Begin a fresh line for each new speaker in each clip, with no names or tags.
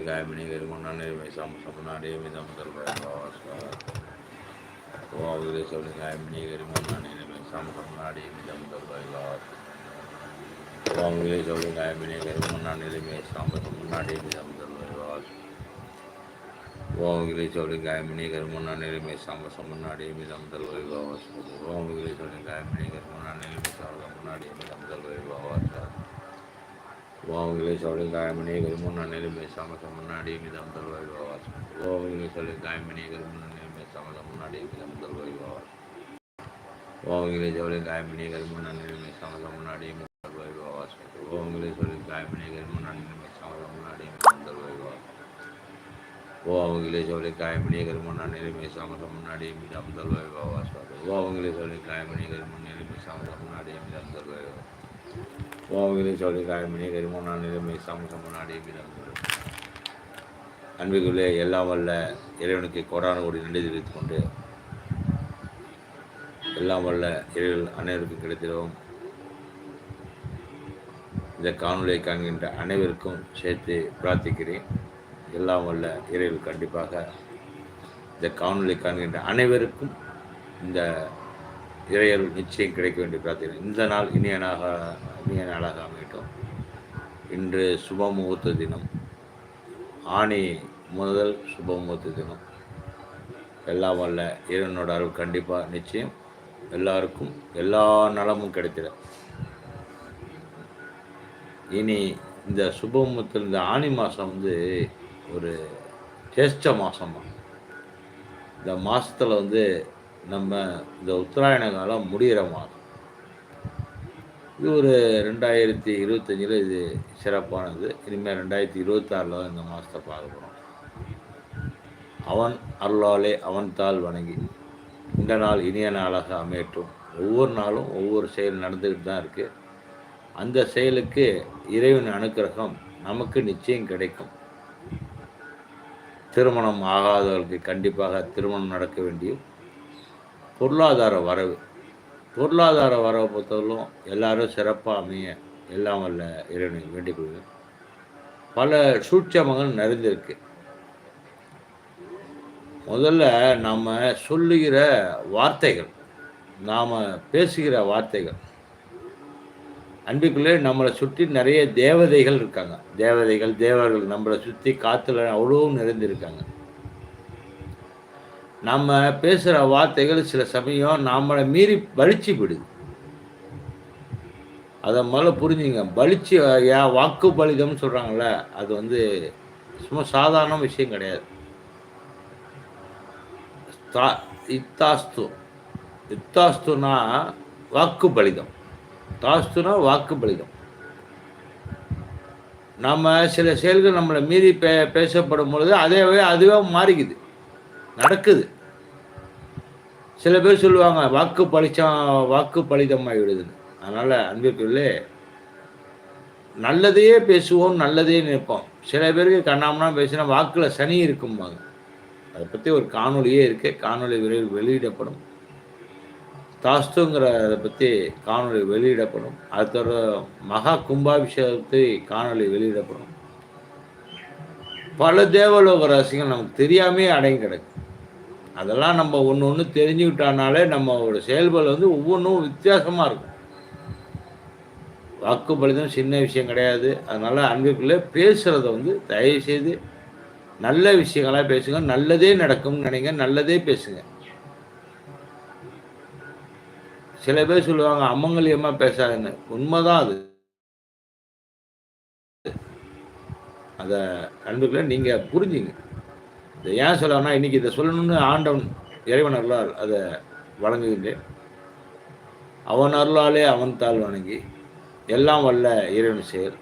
गायबिनी निर्गुणाने मिसम समनाडे मिदम सर्वैलास ओ अवदेशव गायबिनी निर्गुणाने मिसम समनाडे मिदम सर्वैलास ओ अवदेशव गायबिनी निर्गुणाने मिसम समनाडे मिदम सर्वैलास ओ अवदेशव गायबिनी निर्गुणाने मिसम समनाडे मिदम सर्वैलास ओ अवदेशव गायबिनी निर्गुणाने मिसम समनाडे मिदम सर्वैलास ஓவங்களை சொல்லி காயமணிகள் முன்னணியில் சமசம் முன்னாடி மிதம் தருவாய் பாவாஸ் ஓவங்களை சொல்லி காயமணிகள் முன்னணியில் சமசம் முன்னாடி மிதம் தருவாய் பாவாஸ் ஓவங்களை சொல்லி காயமணிகள் முன்னணியில் சமசம் முன்னாடி மிதம் தருவாய் பாவாஸ் ஓவங்களை சொல்லி காயமணிகள் முன்னணியில் சமசம் முன்னாடி மிதம் தருவாய் பாவாஸ் ஓவங்களை சொல்லி காயமணிகள் முன்னணியில் சமசம் முன்னாடி மிதம் தருவாய் பாவாஸ் ஓவங்களை சொல்லி காயமணிகள் முன்னணியில் சமசம் முன்னாடி மிதம் தருவாய் பாவாஸ் கோவிலை சொல்லி காயமணி கரிமோனான் நிலைமை சமூகம் முன்னாடி அன்புக்குள்ளே எல்லாம் வல்ல இறைவனுக்கு கொடான கோடி நன்றி தெரிவித்துக் கொண்டு எல்லாம் வல்ல இறைவன் அனைவருக்கும் கிடைத்திடவும் இந்த காணொலியை காண்கின்ற அனைவருக்கும் சேர்த்து பிரார்த்திக்கிறேன். எல்லாம் வல்ல இறைவன் கண்டிப்பாக இந்த காணொலி காண்கின்ற அனைவருக்கும் இந்த இறையல் நிச்சயம் கிடைக்க வேண்டிய பிரார்த்தனை இந்த நாள் இனிய நாளாக இனிய நாளாக அமையட்டும். இன்று சுப முகூர்த்த தினம். ஆணி முதல் சுபமுகூர்த்த தினம். எல்லாம் வல்ல இறைவனோட அருள் கண்டிப்பாக நிச்சயம். எல்லாருக்கும் எல்லா நலமும் கிடைத்திட. இனி இந்த சுபமுகத்தில் இந்த ஆணி மாதம் வந்து ஒரு ஜேஷ்ட மாதமாக இந்த மாதத்தில் வந்து நம்ம இந்த உத்தராயண காலம் முடிகிற மாதம். இது ஒரு ரெண்டாயிரத்தி இருபத்தஞ்சில் இது சிறப்பானது. இனிமேல் ரெண்டாயிரத்தி இருபத்தாறில் தான் இந்த மாதத்தை பார்க்க போகிறோம் அவன் அருளாலே அவன் தாள் வணங்கி இந்த நாள் இனிய நாளாக அமையட்டும். ஒவ்வொரு நாளும் ஒவ்வொரு செயல் நடந்துக்கிட்டு தான் இருக்குது அந்த செயலுக்கு இறைவன் அனுக்கிரகம் நமக்கு நிச்சயம் கிடைக்கும். திருமணம் ஆகாதவர்களுக்கு கண்டிப்பாக திருமணம் நடக்க வேண்டியும் பொருளாதார வரவு. பொருளாதார வரவை பொறுத்தவரைக்கும் எல்லாரும் சிறப்பாக அமைய எல்லாம் வல்ல இறைவனை வேண்டிக்கொள்வேன் பல சூட்சமங்கள் நிறைந்திருக்கு. முதல்ல நாம் சொல்லுகிற வார்த்தைகள் நாம் பேசுகிற வார்த்தைகள். அன்புக்குள்ளே நம்மளை சுற்றி நிறைய தேவதைகள் இருக்காங்க. தேவதைகள் தேவர்கள் நம்மளை சுற்றி காற்றுல அவ்வளோ நிறைந்திருக்காங்க. நம்ம பேசுகிற வார்த்தைகள் சில சமயம் நம்மளை மீறி பலிச்சு விடுது. அதை முதல்ல புரிஞ்சுங்க. பலிச்சு ஏன் வாக்கு பலிதம்னு சொல்கிறாங்கள அது வந்து சும்மா சாதாரண விஷயம் கிடையாது. இத்தாஸ்து. இத்தாஸ்துனா வாக்கு பலிதம். தாஸ்துனா வாக்கு பலிதம். நம்ம சில செயல்கள் நம்மளை மீறி பே பேசப்படும் பொழுது அதேவே அதுவே மாறிக்குது. நடக்குது. சில பேர் சொல்லுவாங்க வாக்கு பழிச்சா வாக்கு பலிதமாகி விடுதுன்னு அதனால் அன்பிற்குள்ளே நல்லதையே பேசுவோம் நல்லதையே நிற்போம் சில பேருக்கு கண்ணாமனா பேசினா வாக்கில் சனி இருக்கும்பாங்க. அதை பற்றி ஒரு காணொலியே இருக்குது காணொலி விரைவில் வெளியிடப்படும். தாஸ்துங்கிற அதை பற்றி காணொலி வெளியிடப்படும். அடுத்த மகா கும்பாபிஷேகத்தை காணொலி வெளியிடப்படும். பல தேவலோக ராசிகள் நமக்கு தெரியாமே அடங்கி கிடக்கு. அதெல்லாம் நம்ம ஒன்று ஒன்று தெரிஞ்சுக்கிட்டானாலே நம்மளோட செயல்பாடு வந்து ஒவ்வொன்றும் வித்தியாசமாக இருக்கும். வாக்குப்பளிதம் சின்ன விஷயம் கிடையாது. அதனால் அன்புக்குள்ளே பேசுகிறத வந்து தயவுசெய்து நல்ல விஷயங்களாக பேசுங்க. நல்லதே நடக்கும்னு நினைங்க. நல்லதே பேசுங்க. சில பேர் சொல்லுவாங்க அம்மங்கலியமாக பேசாதுன்னு. உண்மைதான் அது. அதை அன்புக்குள்ளே நீங்கள் புரிஞ்சுங்க. இதை ஏன் சொல்லணும்னா இன்னைக்கு இதை சொல்லணும்னு ஆண்டவன் இறைவன் அருளால் அதை வழங்குகின்றேன். அவன் அருளாலே அவன் தாள் வணங்கி எல்லாம் வல்ல இறைவன் செயல்.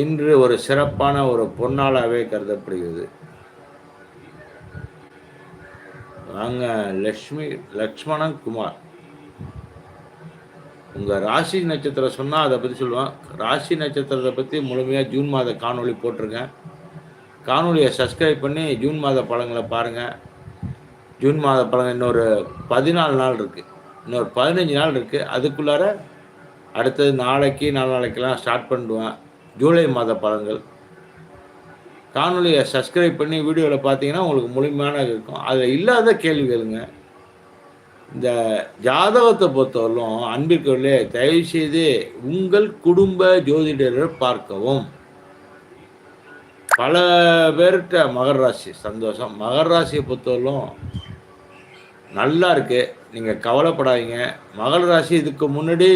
இன்று ஒரு சிறப்பான ஒரு பொன்னாளாகவே கருதப்படுகிறது. வாங்க லக்ஷ்மி லக்ஷ்மணன் குமார். உங்கள் ராசி நட்சத்திரம் சொன்னால் அதை பற்றி சொல்லுவேன். ராசி நட்சத்திரத்தை பற்றி முழுமையாக ஜூன் மாத காணொளி போட்டிருக்கேன். காணொலியை சப்ஸ்கிரைப் பண்ணி ஜூன் மாத பழங்களை பாருங்கள் ஜூன் மாத பழங்கள் இன்னொரு பதினாலு நாள் இருக்குது இன்னொரு பதினஞ்சு நாள் இருக்குது அதுக்குள்ளார அடுத்தது நாளைக்கு நாலு நாளைக்கெல்லாம் ஸ்டார்ட் பண்ணுவேன். ஜூலை மாத பழங்கள். காணொலியை சப்ஸ்கிரைப் பண்ணி வீடியோவில் பார்த்தீங்கன்னா உங்களுக்கு முழுமையான இருக்கும். அதில் இல்லாத கேள்விகளுங்க இந்த ஜாதகத்தை பொறுத்தவரையிலும் அன்பிற்குள்ளே தயவுசெய்து உங்கள் குடும்ப ஜோதிடரை பார்க்கவும். பல பேர்கிட்ட மகர ராசி சந்தோஷம். மகர ராசியை பொறுத்தவரையிலும் நல்லா இருக்கு. நீங்கள் கவலைப்படாதீங்க. மகர ராசி இதுக்கு முன்னாடி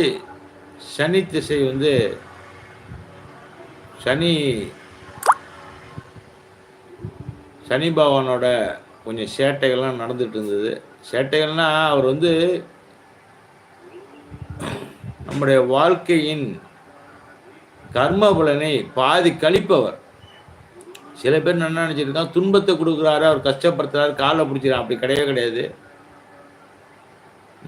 சனி திசை வந்து சனி சனி பகவானோட கொஞ்சம் சேட்டைகள்லாம் நடந்துட்டு இருந்தது. சேட்டைகள்னா அவர் வந்து நம்முடைய வாழ்க்கையின் கர்ம பலனை பாதி கழிப்பவர். சில பேர் என்ன நினைச்சிருக்காங்க துன்பத்தை கொடுக்குறாரு அவர் கஷ்டப்படுத்துறாரு காலை பிடிச்சிடறாரு அப்படி கிடையவே கிடையாது.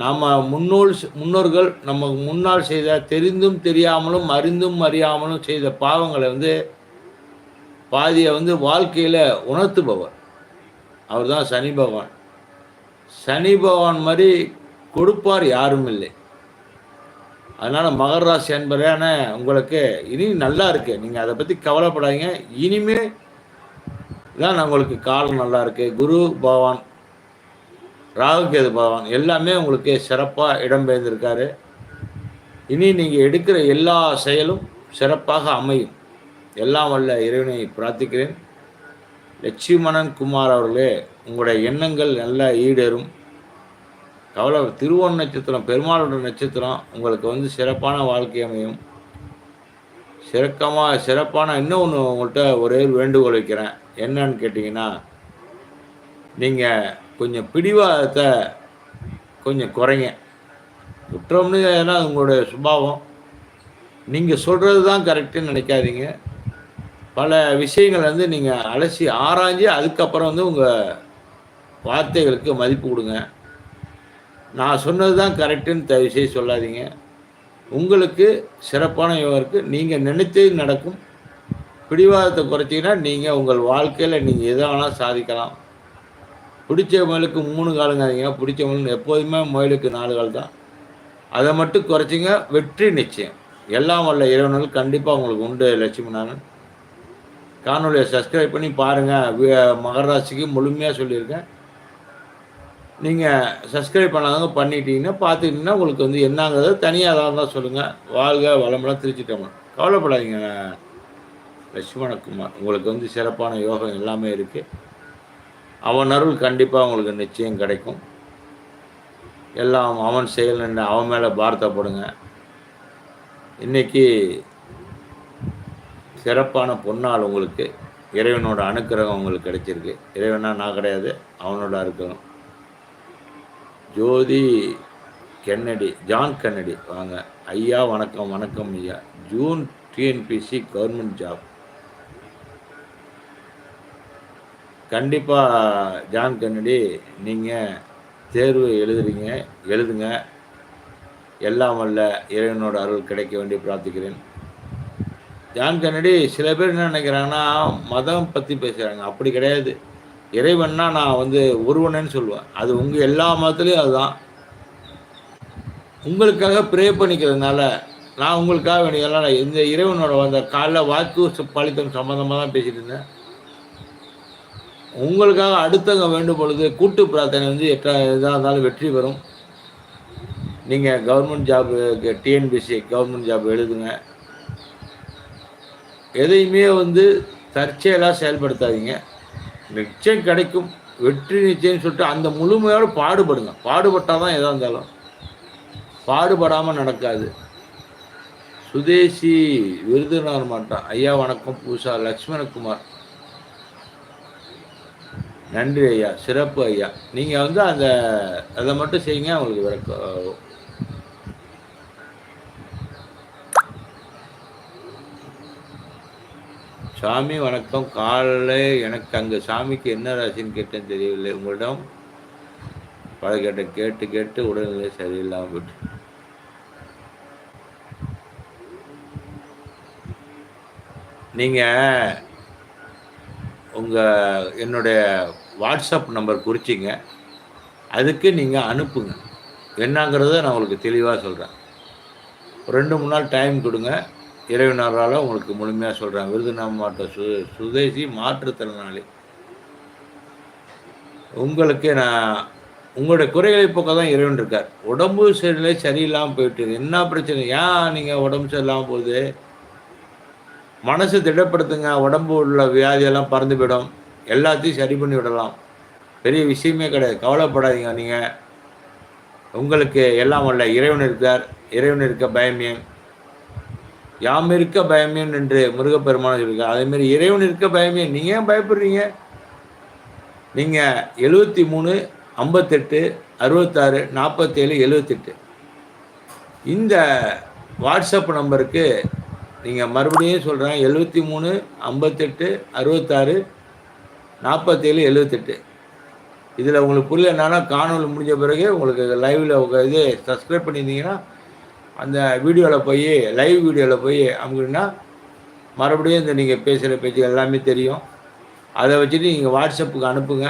நம்ம முன்னோர் முன்னோர்கள் நம்ம முன்னால் செய்த தெரிந்தும் தெரியாமலும் அறிந்தும் அறியாமலும் செய்த பாவங்களை வந்து பாதியை வந்து வாழ்க்கையில் உணர்த்துபவர். அவர் தான் சனி பகவான். சனி பகவான் மாதிரி கொடுப்பார் யாரும் இல்லை. அதனால் மகர ராசி என்பதான உங்களுக்கு இனி நல்லா இருக்கு. நீங்கள் அதை பற்றி கவலைப்படாதீங்க. இனிமே இதான் உங்களுக்கு காலம் நல்லா இருக்கு. குரு பகவான் ராகுகேது பகவான் எல்லாமே உங்களுக்கு சிறப்பாக இடம்பெயர்ந்திருக்காரு இனி நீங்கள் எடுக்கிற எல்லா செயலும் சிறப்பாக அமையும். எல்லாம் வல்ல இறைவனை பிரார்த்திக்கிறேன். லட்சுமணன் குமார் அவர்களே உங்களுடைய எண்ணங்கள் நல்லா ஈடேறும். கவலை திருவோண நட்சத்திரம் பெருமாளோட நட்சத்திரம் உங்களுக்கு வந்து சிறப்பான வாழ்க்கை அமையும். சிறக்கமாக சிறப்பான இன்னும் ஒன்று உங்கள்கிட்ட ஒரே வேண்டுகோள் வைக்கிறேன். என்னன்னு கேட்டிங்கன்னா நீங்கள் கொஞ்சம் பிடிவாதத்தை கொஞ்சம் குறைங்க. குற்றம்னு ஏன்னா உங்களுடைய சுபாவம். நீங்கள் சொல்கிறது தான் கரெக்டுன்னு நினைக்காதீங்க. பல விஷயங்கள் வந்து நீங்கள் அலசி ஆராய்ஞ்சு அதுக்கப்புறம் வந்து உங்கள் வார்த்தைகளுக்கு மதிப்பு கொடுங்க. நான் சொன்னது தான் கரெக்டுன்னு தயவுசெய்து சொல்லாதீங்க. உங்களுக்கு சிறப்பான யோகம் இருக்குது நீங்கள் நினைத்தது நடக்கும். பிடிவாதத்தை குறைச்சிங்கன்னா நீங்கள் உங்கள் வாழ்க்கையில் நீங்கள் எதை வேணால் சாதிக்கலாம். பிடிச்ச முயலுக்கு மூணு காலங்காதீங்க பிடிச்ச முயல் எப்போதுமே முயலுக்கு நாலு கால் தான். அதை மட்டும் குறைச்சிங்க வெற்றி நிச்சயம். எல்லாம் வல்ல இறைவனால் கண்டிப்பாக உங்களுக்கு உண்டு லட்சுமி நான் காணொலியை சப்ஸ்கிரைப் பண்ணி பாருங்கள் மகராசிக்கு முழுமையாக சொல்லியிருக்கேன். நீங்கள் சப்ஸ்கிரைப் பண்ணாதவங்க பண்ணிட்டீங்கன்னா பார்த்துக்கிட்டிங்கன்னா உங்களுக்கு வந்து என்னங்கிறது தனியாக தான் இருந்தால் சொல்லுங்கள் வாழ்க வளமெல்லாம் திருச்சிட்டோம் கவலைப்படாதீங்க. லட்சுமணகுமார் உங்களுக்கு வந்து சிறப்பான யோகம் எல்லாமே இருக்குது அவன் அருள் கண்டிப்பாக உங்களுக்கு நிச்சயம் கிடைக்கும். எல்லாம் அவன் செயல் அவன் மேலே பாரத்தை இன்றைக்கி சிறப்பான பொன்னால் உங்களுக்கு. இறைவனோட அனுக்கிரகம் உங்களுக்கு கிடைச்சிருக்கு. இறைவனா நான் கிடையாது அவனோட அனுக்கிரகம். Jothi Kennedy John Kennedy. வாங்க. ஐயா வணக்கம் வணக்கம் ஐயா. June TNPSC government job. கண்டிப்பாக ஜான் கென்னடி நீங்கள் தேர்வு எழுதுறீங்க எழுதுங்க. எல்லாம் வல்ல இறைவனோட அருள் கிடைக்க வேண்டி பிரார்த்திக்கிறேன். ஜான் கென்னடி சில பேர் என்ன நினைக்கிறாங்கன்னா மதம் பற்றி பேசுகிறாங்க அப்படி கிடையாது. இறைவன்னா நான் வந்து ஒருவனேன்னு சொல்லுவேன். அது உங்கள் எல்லா மதத்துலேயும் அதுதான். உங்களுக்காக ப்ரே பண்ணிக்கிறதுனால நான் உங்களுக்காக வேண்டியதெல்லாம் இந்த இறைவனோட வந்த காலைல வாக்கு பழித்தம் சம்மந்தமாக தான் பேசிட்டு இருந்தேன். உங்களுக்காக அடுத்தவங்க வேண்டும் பொழுது கூட்டு பிரார்த்தனை வந்து எட்ட எதாக இருந்தாலும் வெற்றி பெறும். நீங்கள் government job TNPSC government job எழுதுங்க. எதையுமே வந்து தற்செயலாக செயல்படுத்தாதீங்க. நிச்சயம் கிடைக்கும். வெற்றி நிச்சயம்னு சொல்லிட்டு அந்த முழுமையோடு பாடுபடுங்க. பாடுபட்டால் தான் எதாக இருந்தாலும். பாடுபடாமல் நடக்காது. சுதேசி விருதுநகர் மாட்டான் ஐயா வணக்கம். பூசா லக்ஷ்மணகுமார். நன்றி ஐயா. சிறப்பு ஐயா. நீங்கள் வந்து அந்த அதை மட்டும் செய்யுங்க. அவங்களுக்கு விளக்கம் சாமி வணக்கம். காலைல எனக்கு அங்கே சாமிக்கு என்ன ராசின்னு கேட்டேன்னு தெரியவில்லை. உங்களிடம் பல கேட்ட கேட்டு கேட்டு உடல்நிலை சரியில்லாமல் போட்டு நீங்கள் உங்கள் என்னுடைய வாட்ஸ்அப் நம்பர் குறிச்சிங்க. அதுக்கு நீங்கள் அனுப்புங்க. என்னங்கிறத நான் உங்களுக்கு தெளிவாக சொல்கிறேன் ரெண்டு மூணு நாள் டைம் கொடுங்க. இறைவனரால் உங்களுக்கு முழுமையாக சொல்கிறேன் விருதுநாம மாவட்ட சு சுதேசி மாற்றுத்திறனாளி. உங்களுக்கு நான் உங்களுடைய குறைகளை போக்க தான் இறைவன் இருக்கார். உடம்பு சரியில்லை சரியில்லாமல் போயிட்டு என்ன பிரச்சனை? ஏன் நீங்கள் உடம்பு சரியில்லாமல் போகுது? மனசு திடப்படுத்துங்க. உடம்பு உள்ள வியாதியெல்லாம் பறந்து போயிடும். எல்லாத்தையும் சரி பண்ணி விடலாம். பெரிய விஷயமே கிடையாது. கவலைப்படாதீங்க நீங்கள் உங்களுக்கு எல்லாம் வல்ல. இறைவன் இருக்கார். இறைவன் இருக்க பயமே யாம் இருக்க பயமேன் என்று முருகப்பெருமான சொல்லியிருக்கார். அதேமாரி இறைவன் இருக்க பயமே நீங்கள் ஏன் பயப்படுறீங்க? நீங்கள் எழுபத்தி மூணு ஐம்பத்தெட்டு அறுபத்தாறு நாற்பத்தேழு எழுபத்தெட்டு இந்த வாட்ஸ்அப் நம்பருக்கு நீங்கள் மறுபடியும் சொல்கிறேன் எழுபத்தி மூணு ஐம்பத்தெட்டு அறுபத்தாறு நாற்பத்தேழு எழுபத்தெட்டு இதில் உங்களுக்கு புரியல என்னன்னா காணொலி முடிஞ்ச பிறகு உங்களுக்கு லைவில் இது சப்ஸ்கிரைப் பண்ணியிருந்தீங்கன்னா அந்த வீடியோவில் போய் லைவ் வீடியோவில் போய் அமுக்குன்னா மறுபடியும் இந்த நீங்கள் பேசுகிற பேச்சு எல்லாமே தெரியும். அதை வச்சுட்டு நீங்கள் வாட்ஸ்அப்புக்கு அனுப்புங்க.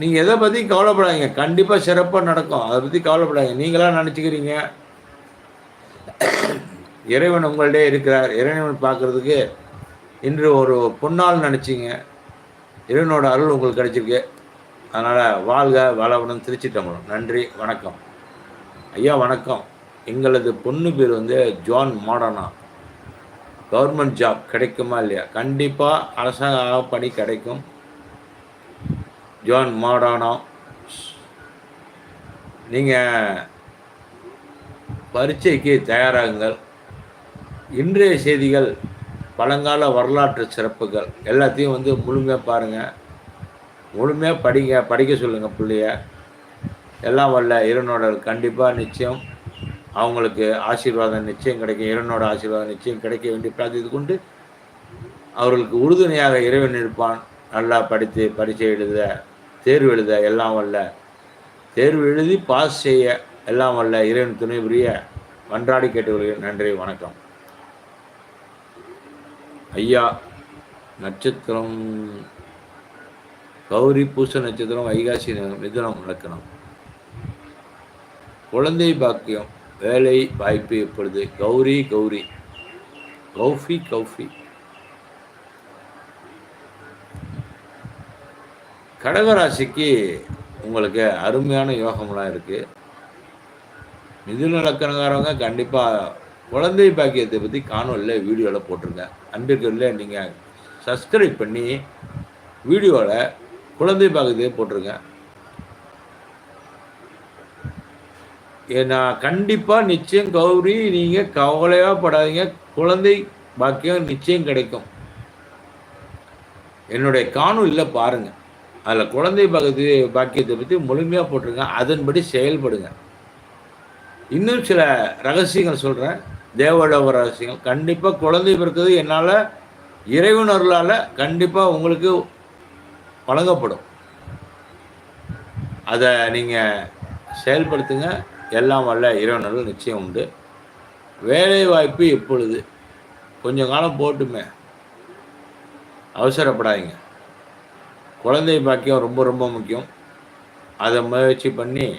நீங்கள் எதை பற்றி கவலைப்படாதீங்க. கண்டிப்பாக சிறப்பாக நடக்கும். அதை பற்றி கவலைப்படாதீங்க. நீங்களாம் நினச்சிக்கிறீங்க. இறைவன் உங்கள்டே இருக்கிறார். இறைவன் பார்க்குறதுக்கு இன்று ஒரு பொன்னால் நினச்சிங்க. இறைவனோட அருள் உங்களுக்கு கிடைச்சிருக்கு. அதனால் வாழ்க வளவனும் திருச்சி தமிழ் நன்றி. வணக்கம். ஐயா வணக்கம். எங்களது பொண்ணு பேர் வந்து ஜான் மாடனா. கவர்மெண்ட் ஜாப் கிடைக்குமா இல்லையா? கண்டிப்பாக அரசாங்க பணி கிடைக்கும். ஜான் மாடானா. நீங்கள் பரீட்சைக்கு தயாராகுங்கள். இன்றைய செய்திகள் பழங்கால வரலாற்று சிறப்புகள் எல்லாத்தையும் வந்து முழுமையாக பாருங்கள் முழுமையாக படிங்க படிக்க சொல்லுங்கள் பிள்ளைய. எல்லாம் வல்ல இறைவனோட கண்டிப்பாக நிச்சயம். அவங்களுக்கு ஆசீர்வாதம் நிச்சயம் கிடைக்கும். இறைவனோட ஆசீர்வாதம் நிச்சயம் கிடைக்க வேண்டிய பிரார்த்தித்து கொண்டு அவர்களுக்கு உறுதுணையாக இறைவன் இருப்பான். நல்லா படித்து பரீட்சை எழுத தேர்வு எழுத எல்லாம் வல்ல. தேர்வு எழுதி பாஸ் செய்ய எல்லாம் வல்ல இறைவன் துணை புரிய மன்றாடி கேட்டுக்கொள்கிறேன். நன்றி வணக்கம். ஐயா நட்சத்திரம். கௌரி பூச நட்சத்திரம் வைகாசி மிதுனம் நடக்கணும் குழந்தை பாக்கியம் வேலை வாய்ப்பு எப்பொழுது? கௌரி கௌரி. கௌஃபி கௌஃபி. கடகராசிக்கு உங்களுக்கு அருமையான யோகம்லாம் இருக்குது மிதுன லக்கணக்காரவங்க கண்டிப்பாக குழந்தை பாக்கியத்தை பற்றி காணொலியில் வீடியோவில் போட்டிருக்கேன். அன்பிற்குள்ள நீங்கள் சப்ஸ்கிரைப் பண்ணி வீடியோவில் குழந்தை பாக்கியத்தையே போட்டிருக்கேன். நான் கண்டிப்பாக நிச்சயம் கௌரி நீங்கள் கவலையாக படாதீங்க. குழந்தை பாக்கியம் நிச்சயம் கிடைக்கும். என்னுடைய காணொலியில் பாருங்கள் அதில் குழந்தை பகுதி பாக்கியத்தை பற்றி முழுமையாக போட்டிருங்க அதன்படி செயல்படுங்க. இன்னும் சில ரகசியங்கள் சொல்கிறேன் தேவலோக ரகசியங்கள். கண்டிப்பாக குழந்தை பிறக்கிறது என்னால் இறைவனர்களால் கண்டிப்பாக உங்களுக்கு வழங்கப்படும். அதை நீங்கள் செயல்படுத்துங்க. எல்லாம் வல்ல இறைவனர்கள் நிச்சயம் உண்டு. வேலை வாய்ப்பு இப்பொழுது கொஞ்சம் காலம் போட்டுமே. அவசரப்படாதீங்க. குழந்தை பாக்கியம் ரொம்ப ரொம்ப முக்கியம். அதை முயற்சி பண்ணி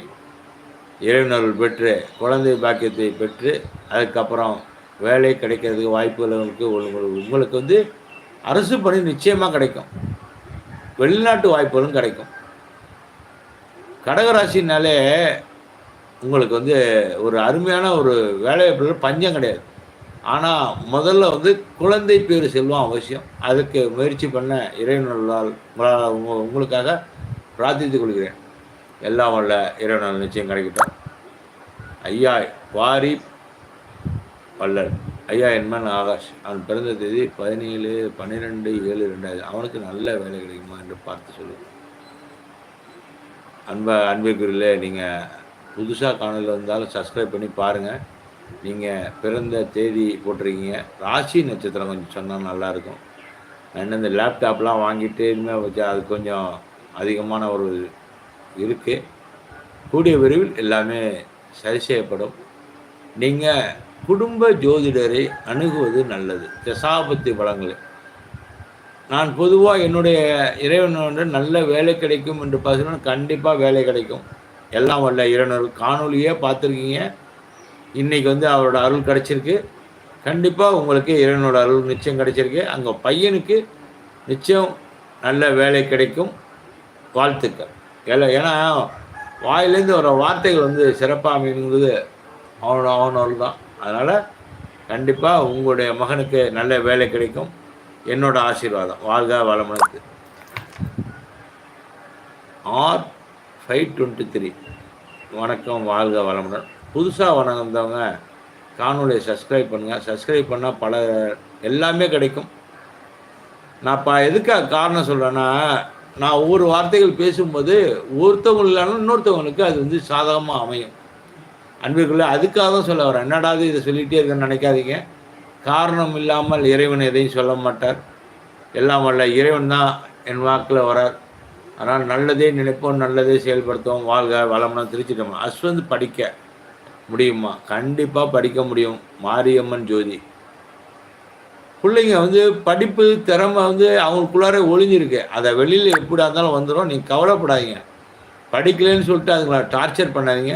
இறைவனர்கள் பெற்று குழந்தை பாக்கியத்தை பெற்று அதுக்கப்புறம் வேலை கிடைக்கிறதுக்கு வாய்ப்புகளுக்கு உங்களுக்கு உங்களுக்கு வந்து அரசு பணி நிச்சயமாக கிடைக்கும். வெளிநாட்டு வாய்ப்புகளும் கிடைக்கும். கடகராசினாலே உங்களுக்கு வந்து ஒரு அருமையான ஒரு வேலைவாய்ப்பில் பஞ்சம் கிடையாது. ஆனால் முதல்ல வந்து குழந்தை பேர் செல்வம் அவசியம். அதுக்கு முயற்சி பண்ண இறைவனால் உங்களுக்காக பிரார்த்தித்துக் கொள்கிறேன். எல்லாம் வல்ல இறைவனால் நிச்சயம் கிடைக்கட்டும். ஐயா வாரி பல்லர் ஐயா என்மன் ஆகாஷ். அவன் பிறந்த தேதி பதினேழு பன்னிரெண்டு ஏழு ரெண்டாயிரம் அவனுக்கு நல்ல வேலை கிடைக்குமா என்று பார்த்து சொல்லுங்கள் அன்ப அன்பிற்குள்ளே நீங்கள் புதுசாக காணொலி இருந்தாலும் சப்ஸ்கிரைப் பண்ணி பாருங்கள் நீங்கள் பிறந்த தேதி போட்டிருக்கீங்க. ராசி நட்சத்திரம் கொஞ்சம் சொன்னால் நல்லாயிருக்கும். அண்ட் இந்த லேப்டாப்லாம் வாங்கிட்டு இனிமேல் வச்சு அது கொஞ்சம் அதிகமான ஒரு இருக்குது கூடிய விரைவில் எல்லாமே சரி செய்யப்படும். நீங்கள் குடும்ப ஜோதிடரை அணுகுவது நல்லது. தசாபத்தி வளங்கள் நான் பொதுவாக என்னுடைய இறைவனோட நல்ல வேலை கிடைக்கும் என்று பார்த்தீங்கன்னா கண்டிப்பாக வேலை கிடைக்கும். எல்லாம் வரல இறைவனர் காணொலியே பார்த்துருக்கீங்க. இன்றைக்கி வந்து அவரோட அருள் கிடச்சிருக்கு. கண்டிப்பாக உங்களுக்கு இறைவனோட அருள் நிச்சயம் கிடைச்சிருக்கு. அங்கே பையனுக்கு நிச்சயம் நல்ல வேலை கிடைக்கும். வாழ்த்துக்கள். ஏல ஏன்னா வாயிலேருந்து வர வார்த்தைகள் வந்து சிறப்பாக அமைங்கிறது அவனோட அவனோட தான். அதனால் கண்டிப்பாக உங்களுடைய மகனுக்கு நல்ல வேலை கிடைக்கும். என்னோட ஆசீர்வாதம். வாழ்க வளமனுக்கு ஆர் ஃபைவ் டுவெண்ட்டி த்ரீ வணக்கம் வாழ்க வளமுடன். புதுசாக வணங்கந்தவங்க காணொலியை சப்ஸ்கிரைப் பண்ணுங்கள் சப்ஸ்கிரைப் பண்ணால் பல எல்லாமே கிடைக்கும். நான் இப்போ எதுக்காக காரணம் சொல்கிறேன்னா நான் ஒவ்வொரு வார்த்தைகள் பேசும்போது ஒருத்தவங்க இல்லைனாலும் இன்னொருத்தவங்களுக்கு அது வந்து சாதகமாக அமையும். அன்பிற்குள்ளே அதுக்காக தான் சொல்ல வரேன். என்னடாது இதை சொல்லிகிட்டே இருக்கேன்னு நினைக்காதீங்க. காரணம் இல்லாமல் இறைவன் எதையும் சொல்ல மாட்டார். எல்லாம் வரல இறைவன் தான் என் வாக்கில் வரார். ஆனால் நல்லதே நினைப்போம் நல்லதே செயல்படுத்துவோம் வாழ்க வளம்னா திருச்சிட்டோம் அஸ்வந்த் படிக்க முடியுமா? கண்டிப்பாக படிக்க முடியும். மாரியம்மன் ஜோதி. பிள்ளைங்க வந்து படிப்பு திறமை வந்து அவங்களுக்குள்ளார ஒளிஞ்சிருக்கு. அதை வெளியில் எப்படி இருந்தாலும் வந்துடும் நீங்கள் கவலைப்படாதீங்க. படிக்கலைன்னு சொல்லிட்டு அதுங்களை டார்ச்சர் பண்ணாதீங்க.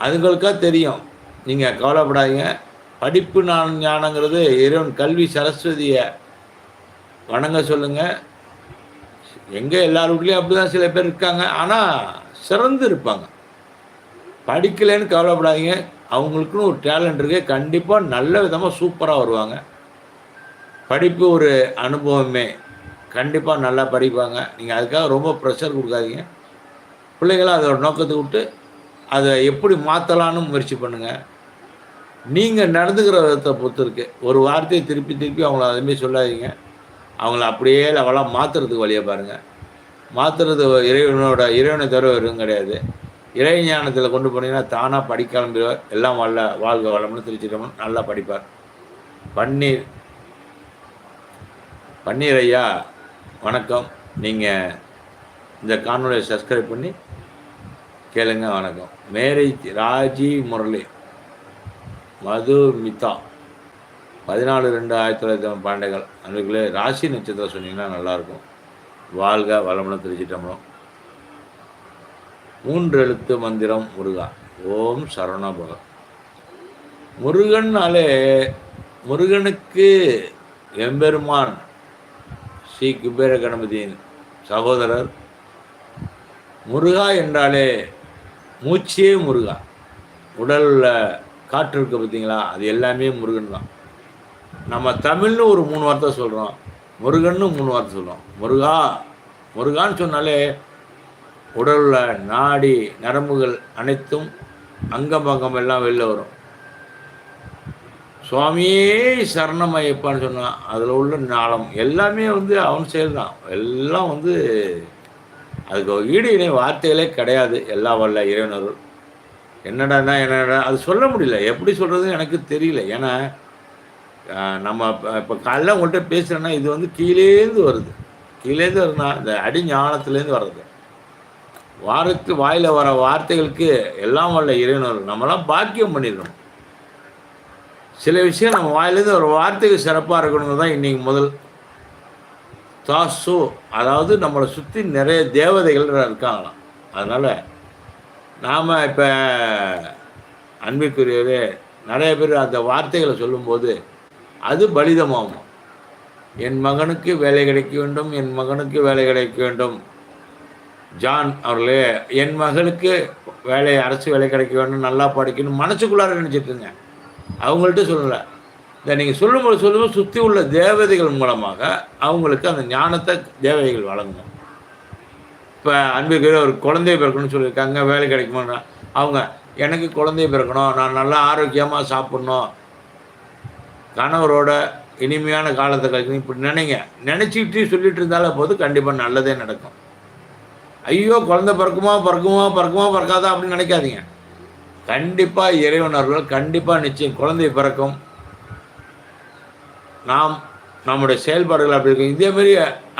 அதுங்களுக்காக தெரியும். நீங்கள் கவலைப்படாதீங்க. படிப்பு நான் ஞானங்கிறது இறைவன் கல்வி சரஸ்வதியை வணங்க சொல்லுங்கள் எங்கே எல்லார் வீட்லேயும் அப்படி தான் சில பேர் இருக்காங்க. ஆனால் சிறந்து இருப்பாங்க. படிக்கலைன்னு கவலைப்படாதீங்க. அவங்களுக்குன்னு ஒரு டேலண்ட் இருக்குது கண்டிப்பாக நல்ல விதமாக சூப்பராக வருவாங்க. படிப்பு ஒரு அனுபவமே. கண்டிப்பாக நல்லா படிப்பாங்க. நீங்கள் அதுக்காக ரொம்ப ப்ரெஷர் கொடுக்காதீங்க. பிள்ளைகளை அதோட நோக்கத்தை விட்டு அதை எப்படி மாற்றலான்னு முயற்சி பண்ணுங்கள் நீங்கள் நடந்துக்கிற விதத்தை பொறுத்துருக்கு ஒரு வார்த்தையை திருப்பி திருப்பி அவங்கள அதுமாரி சொல்லாதீங்க. அவங்கள அப்படியே லெவலாக மாற்றுறதுக்கு வழியை பாருங்கள் மாற்றுறது இறைவனோட இறைவனை தவிர எதுவும் கிடையாது. இறை ஞானத்தில் கொண்டு போனீங்கன்னா தானாக படிக்க எல்லாம் வல்ல வாழ்க வளம்னு திருச்சிட்டோம்னு நல்லா படிப்பார். பன்னீர் பன்னீர் ஐயா வணக்கம். நீங்கள் இந்த காணொலியை சப்ஸ்கிரைப் பண்ணி கேளுங்க வணக்கம். Marriage Raji Murali Madhumitha. பதினாலு ரெண்டு ஆயிரத்தி தொள்ளாயிரத்தி பன்னெண்டுகள் அன்றைக்குள்ளே ராசி நட்சத்திரம் சொன்னீங்கன்னா நல்லாயிருக்கும். வாழ்க வளமுடன் திருச்சிட்டம்பலம் மூன்று எழுத்து மந்திரம் முருகா. ஓம் சரவணபவ முருகன்னாலே முருகனுக்கு எம்பெருமான் ஸ்ரீ குபேர கணபதியின் சகோதரர். முருகா என்றாலே மூச்சே முருகா. உடலில் காற்று இருக்குது பார்த்தீங்களா? அது எல்லாமே முருகன் தான். நம்ம தமிழ்னு ஒரு மூணு வார்த்தை சொல்கிறோம் முருகன்னு மூணு வார்த்தை சொல்கிறோம் முருகா முருகான்னு சொன்னாலே உடலில் நாடி நரம்புகள் அனைத்தும் அங்கம் பங்கம் எல்லாம் வெளில வரும். சுவாமியே சரணம் ஐயப்பான்னு சொன்னான் அதில் உள்ள நாளம் எல்லாமே வந்து அவன் செயல் தான் எல்லாம் வந்து அதுக்கு ஈடு இணை வார்த்தைகளே கிடையாது. எல்லா வல்ல இறைவனர்கள் என்னடான்னா என்னடா அது சொல்ல முடியல. எப்படி சொல்கிறது எனக்கு தெரியல. ஏன்னா நம்ம இப்போ காலைல உங்கள்கிட்ட பேசுகிறேன்னா இது வந்து கீழேருந்து வருது. கீழேருந்து வருதுன்னா இந்த அடி ஞானத்துலேருந்து வர்றது. வாரத்து வாயில் வர வார்த்தைகளுக்கு எல்லாம் வல்ல இறைவனர் நம்மளாம் பாக்கியம் பண்ணிடணும் சில விஷயம் நம்ம வாயிலேருந்து ஒரு வார்த்தைக்கு சிறப்பாக இருக்கணுங்க தான் இன்றைக்கி முதல் தாசு அதாவது நம்மளை சுற்றி நிறைய தேவதைகள் இருக்காங்களாம். அதனால் நாம் இப்போ அன்பிற்குரியவே நிறைய பேர் அந்த வார்த்தைகளை சொல்லும்போது அது பலிதமாகும். என் மகனுக்கு வேலை கிடைக்க வேண்டும் என் மகனுக்கு வேலை கிடைக்க வேண்டும். ஜான் அவர்களே என் மகளுக்கு வேலை அரசு வேலை கிடைக்க வேண்டும் நல்லா படிக்கணும் மனசுக்குள்ளார நினச்சிட்டுருங்க அவங்கள்ட்ட சொல்லலை. இதை நீங்கள் சொல்லும்போது சொல்லும்போது சுற்றி உள்ள தேவதைகள் மூலமாக அவங்களுக்கு அந்த ஞானத்தை தேவதைகள் வழங்கும். இப்போ அன்புக்கு ஒரு குழந்தை பிறக்கணும்னு சொல்லியிருக்காங்க வேலை கிடைக்குமான்னா. அவங்க எனக்கு குழந்தை பிறக்கணும் நான் நல்லா ஆரோக்கியமாக சாப்பிட்ணும் கணவரோட இனிமையான காலத்தை கழிக்கணும் இப்படி நினைங்க. நினச்சிக்கிட்டு சொல்லிட்டு இருந்தாலே போது கண்டிப்பாக நல்லதே நடக்கும். ஐயோ குழந்தை பிறக்குமா பிறக்குமா பிறக்குமா பிறக்காதா அப்படின்னு நினைக்காதீங்க. கண்டிப்பாக இறைவனர்கள் கண்டிப்பாக நிச்சயம் குழந்தை பிறக்கும். நாம் நம்முடைய செயல்பாடுகள் அப்படி இருக்கும். இதேமாரி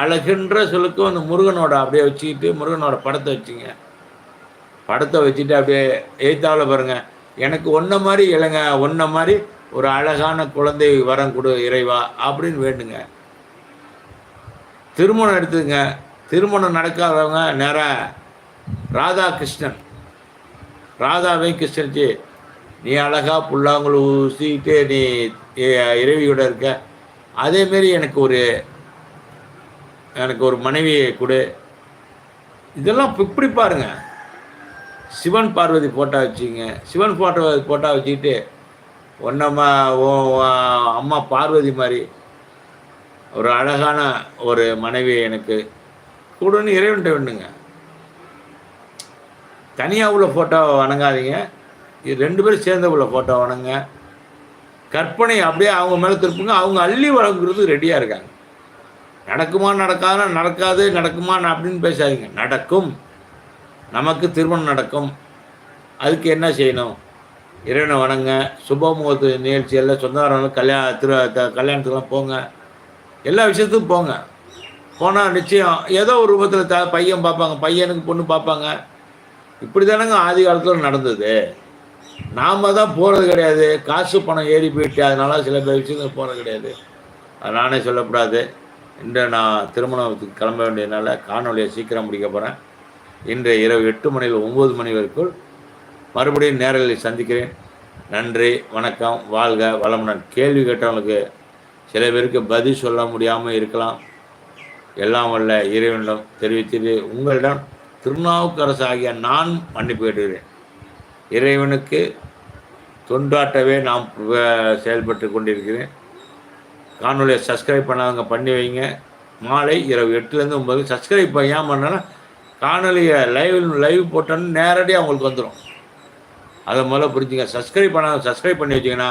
அழகுன்ற சொல்லுக்கும் அந்த முருகனோட அப்படியே வச்சுக்கிட்டு முருகனோட படத்தை வச்சுங்க. படத்தை வச்சுட்டு அப்படியே எய்த்தாவில் பாருங்கள் எனக்கு ஒன்றை மாதிரி இல்லைங்க ஒன்றை மாதிரி ஒரு அழகான குழந்தை வரம் கொடு இறைவா அப்படின்னு வேண்டுங்க. திருமணம் எடுத்துங்க. திருமணம் நடக்காதவங்க நேராக ராதா கிருஷ்ணன் ராதாவையும் கிருஷ்ணன்ஜி நீ அழகாக புல்லாங்குழு ஊசிக்கிட்டு நீ இறைவியோட இருக்க. அதேமாரி எனக்கு ஒரு எனக்கு ஒரு மனைவியை கொடு. இதெல்லாம் இப்படி பாருங்க. சிவன் பார்வதி போட்டா வச்சுங்க. சிவன் போட்டோ போட்டா வச்சுக்கிட்டு ஒன்னம்மா ஓ அம்மா பார்வதி மாதிரி. ஒரு அழகான ஒரு மனைவி எனக்கு. கூடன்னு இறைவன்ட்ட வேண்டுங்க தனியாக உள்ள ஃபோட்டோவை வணங்காதீங்க. இது ரெண்டு பேரும் சேர்ந்த உள்ள ஃபோட்டோ வணங்க கற்பனை அப்படியே அவங்க மேலே திருப்புங்க. அவங்க அள்ளி வழங்குறது ரெடியாக இருக்காங்க. நடக்குமா நடக்காதா நடக்காது நடக்குமா அப்படின்னு பேசாதீங்க. நடக்கும். நமக்கு திருமணம் நடக்கும். அதுக்கு என்ன செய்யணும்? இறைவனை வணங்க சுபமுகத்து நிகழ்ச்சியெல்லாம் சொந்தக்காரங்களும் கல்யாண திரு க- கல்யாணத்துக்குலாம் போங்க. எல்லா விஷயத்துக்கும் போங்க. போனால் நிச்சயம் ஏதோ ஒரு ரூபத்தில் த பையன் பார்ப்பாங்க பையனுக்கு பொண்ணு பார்ப்பாங்க. இப்படி தானேங்க ஆதி காலத்தில் நடந்தது. நாம் தான் போகிறது கிடையாது. காசு பணம் ஏறி போயிட்டு அதனால சில பேர் விஷயங்கள் போகிறது கிடையாது. அது நானே சொல்லக்கூடாது. இன்று நான் திருமணத்துக்கு கிளம்ப வேண்டியதுனால காணொலியை சீக்கிரம் முடிக்க போகிறேன் இன்று இரவு எட்டு மணியில் ஒம்பது மணி வரைக்குள் மறுபடியும் நேரலில் சந்திக்கிறேன். நன்றி வணக்கம் வாழ்க வளமுடன். கேள்வி கேட்டவங்களுக்கு சில பேருக்கு பதில் சொல்ல முடியாமல் இருக்கலாம். எல்லாம் வல்ல இறைவனிடம் தெரிவித்து உங்களிடம் திருநாவுக்கரசு ஆகிய நான் மன்னிப்பு கேட்டுகிறேன் இறைவனுக்கு தொண்டாட்டவே நாம் செயல்பட்டு கொண்டிருக்கிறேன். காணொலியை சப்ஸ்கிரைப் பண்ணாதவங்க பண்ணி வைங்க. மாலை இரவு எட்டுலேருந்து ஒம்பது சப்ஸ்கிரைப் ஏன் பண்ணேன்னா காணொலியை லைவ் லைவ் போட்டோன்னு நேரடியாக அவங்களுக்கு வந்துடும் அதை முதல்ல புரிஞ்சுங்க. சப்ஸ்கிரைப் பண்ண சப்ஸ்கிரைப் பண்ணி வச்சிங்கன்னா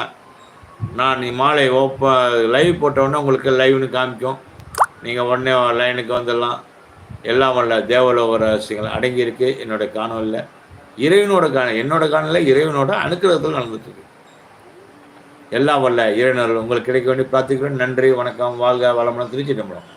நான் நீ மாலை ஓப்ப லைவ் போட்டோன்னே உங்களுக்கு லைவ்னு காமிக்கும். நீங்கள் உடனே லைனுக்கு வந்துடலாம். எல்லாம் வல்ல தேவலோக ரகசியங்கள் அடங்கியிருக்கு. என்னோட காணொலியில் இறைவனோட காண என்னோட காணொலியில் இறைவனோட அனுக்கிரகத்தில் நடந்துட்டுருக்கு. எல்லாம் வல்ல இறைநர்கள் உங்களுக்கு கிடைக்க வேண்டி பிரார்த்திக்கிறேன். நன்றி வணக்கம் வாழ்க வளமுடன் திருச்சி நம்பணும்